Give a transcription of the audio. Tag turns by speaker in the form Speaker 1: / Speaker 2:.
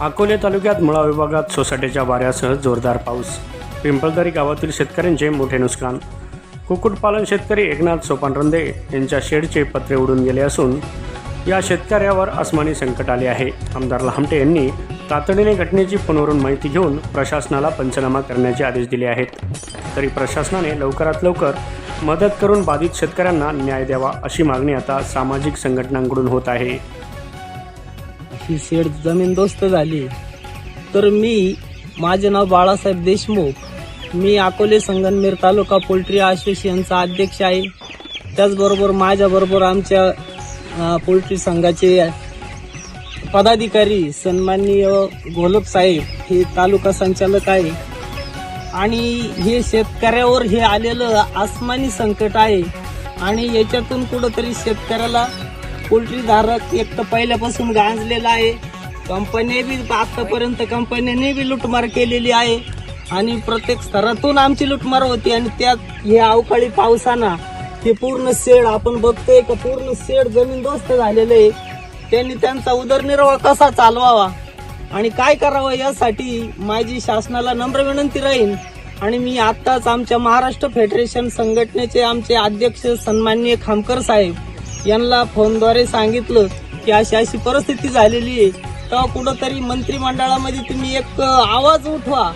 Speaker 1: अकोले तालुक्यात मुळा विभागात सोसाट्याच्या वाऱ्यासह जोरदार पाऊस. पिंपळदरी गावातील शेतकऱ्यांचे मोठे नुकसान. कुक्कुटपालन शेतकरी एकनाथ सोपान रंदे यांच्या शेडचे पत्रे उडून गेले असून या शेतकऱ्यावर आसमानी संकट आले आहे. आमदार लहामटे यांनी तातडीने घटनेची फोनवरून माहिती घेऊन प्रशासनाला पंचनामा करण्याचे आदेश दिले आहेत. तरी प्रशासनाने लवकरात लवकर मदत करून बाधित शेतकऱ्यांना न्याय द्यावा अशी मागणी आता सामाजिक संघटनांकडून होत आहे.
Speaker 2: ही शेड जमीनदोस्त झाली. तर मी माझे नाव बाळासाहेब देशमुख. मी अकोले संगनमेर तालुका पोल्ट्री असोसिएशनचा अध्यक्ष आहे. त्याचबरोबर माझ्याबरोबर आमच्या पोल्ट्री संघाचे पदाधिकारी सन्माननीय घोलप साहेब हे तालुका संचालक आहे. आणि हे शेतकऱ्यावर हे आलेलं आसमानी संकट आहे. आणि याच्यातून कुठंतरी शेतकऱ्याला पोल्ट्री धारक एक तर पहिल्यापासून गांजलेला आहे. कंपनी बी आतापर्यंत कंपनीने बी लुटमार केलेली आहे. आणि प्रत्येक स्तरातून आमची लुटमार होती आणि त्यात हे अवकाळी पावसाना हे पूर्ण शेड आपण बघतोय का पूर्ण शेड जमीनदोस्त झालेलं आहे. त्यांनी त्यांचा उदरनिर्वाह कसा चालवावा आणि काय करावं यासाठी माझी शासनाला नम्र विनंती राहील आणि मी आत्ताच आमच्या महाराष्ट्र फेडरेशन संघटनेचे आमचे अध्यक्ष सन्माननीय खामकर साहेब यांना फोनद्वारे सांगितलं की अशी अशी परिस्थिती झालेली आहे. तेव्हा कुठंतरी मंत्रिमंडळामध्ये तुम्ही एक आवाज उठवा.